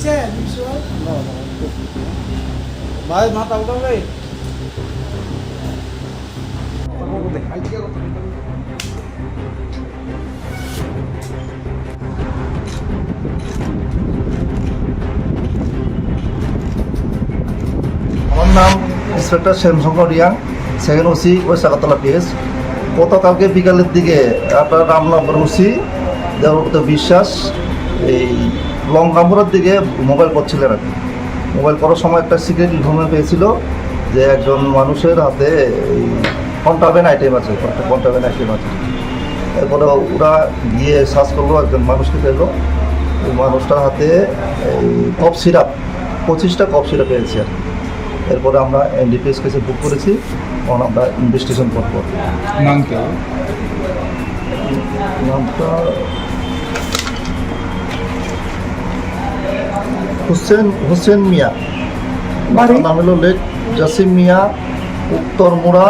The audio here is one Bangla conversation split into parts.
হয়েছে বিষয় ভাই মাথা উঠাবে আমার নাম inspector Shyamshankar Reang second OC west Agartala PS. গতকালকে বিকালের দিকে আপনার রামনগর ওসি দেবব্রত বিশ্বাস এই লং কামপুরের দিকে মোবাইল করছিলেন আর কি। মোবাইল করার সময় একটা সিক্রেট ইনফরমেশন পেয়েছিল যে একজন মানুষের হাতে এই কন্টাবেন আইটেম আছে কন্টাবেন আইটেম আছে। এরপরে ওরা গিয়ে সার্চ করল একজন মানুষকে পেল। ওই মানুষটার হাতে এই কফ সিরাপ পঁচিশটা কফ সিরাপ পেয়েছি আর কি। এরপরে আমরা এনডিপিএস কেসে বুক করেছি তখন আমরা ইনভেস্টিগেশন করব। নাম কি নামটা হোসেন হোসেন মিয়া। বাড়ি? নাম হলো লেক জাসিম মিয়া উত্তর মোড়া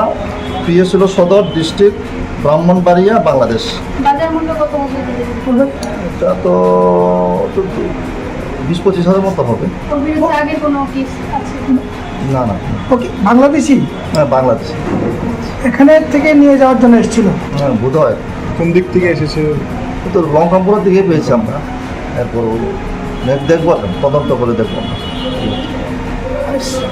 পিএস হলো সদর ডিস্ট্রিক্ট ব্রাহ্মণবাড়িয়া বাংলাদেশ। বাজার মূল্য কত হবে? এটা তো বিশ পঁচিশ হাজার মতো হবে। না না। ওকে বাংলাদেশি? হ্যাঁ বাংলাদেশ। এখানে থেকে নিয়ে যাওয়ার জন্য এসেছিল? হ্যাঁ বোধ হয় কোন দিক থেকে এসেছে? তো লঙ্কাপুরের দিকে পেয়েছি আমরা। এরপর দেখব তদন্ত করে দেখব।